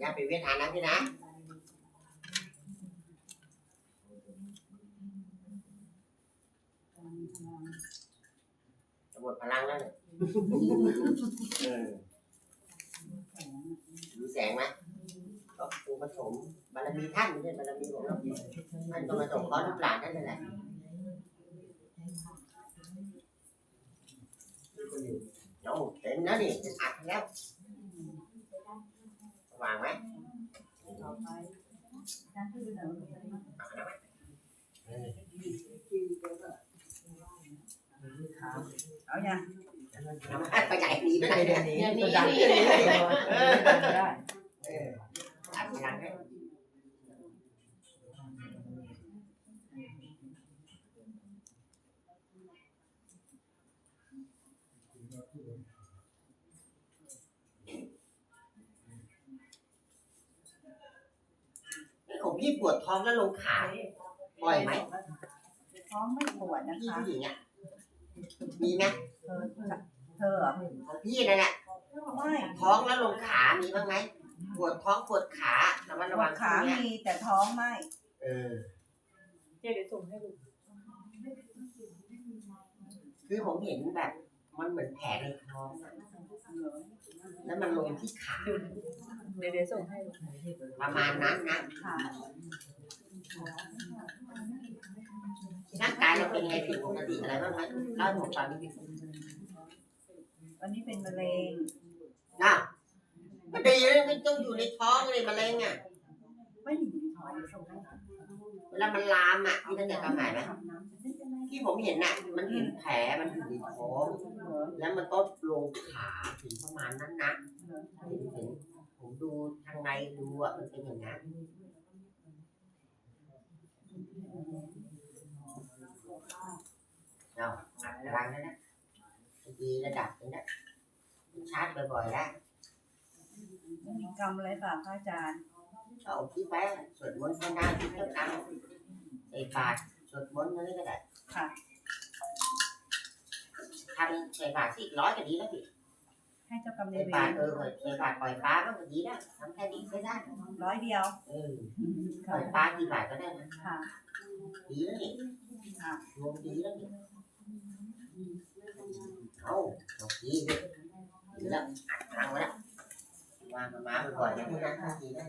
อย่าไปเวียนหานะพี่นะหมดพลังแล้วเนี่ยเออมีแสงไหมก็ปูผสมบารมีท่านไม่ใช่บารมีของเราท่านก็มาส่งขอลูกหลานท่านนั่นแหละโอ้เห็นแล้วนี่อัดแล้ว สว่างไหมเอาอย่างทำให้ไของพี่ปวดท้องแล้วลงขาบ่อยไหมท้องไม่ปวดนะพี่คะผู้หญิงอะมีไหมเธอเธอเหรอของพี่นั่นแหละไม่ท้องแล้วลงขามีบ้างไหมปวดท้องปวดขาระมัดประววัดงขาเนี่ยมีแต่ท้องไม่ เออเดี๋ยวส่งให้ดูคือผมเห็นแบบ มันเหมือนแผลในท้องอะแล้วมันลงที่ขาดู เดี๋ยวเดี๋ยวส่งให้ดูประมาณนั้นนะค่ะร่างกายเราเป็นไงผิดปกติอะไรบ้างไหมเล่าให้ผมฟังนิดนึงวันนี้เป็นมะเร็งนะมันดีนะมันต้องอยู่ในท้องเลยมะเร็งอะไม่อยู่ในท้องเวลามันลามอะพี่ตั้งแต่ตอนไหนไหมที่ผมเห็นน่ะ มันเห็นแผลมันอยู่ในท้อง แล้วมันก็ลงขาถึงประมาณนั้นนะเห็นเห็นผมดู ทางในดูอะมันเป็นอย่างนั้นเราอัดรังนั่นนะดีระดับนี้นะชาร์จบ่อยๆแล้วมีกรรมอะไรเปล่าพระอาจารย์เอาคิดไว้สวดมนต์ข้างหน้าที่ต้องทำใส่บาตรสวดมนต์นั่นก็ได้ค่ะทำใส่บาตรสิร้อยก็ดีแล้วพี่ ให้เจ้ากรรมนาใส่ยเวบาตรรเออใส่บาตรปล่อยปลาก็ดีนะทำแค่นี้ก็ได้ร้อยเดียวเออปล่อยปลากี่บาทก็ได้นะค่ะดีแล้วนี่ค่ะรวมดีแล้วนี่เอาเอาดีเลยดีแล้วอัดพลังไว้แล้ววางมาบ่อยๆนะพี่นะดีนะ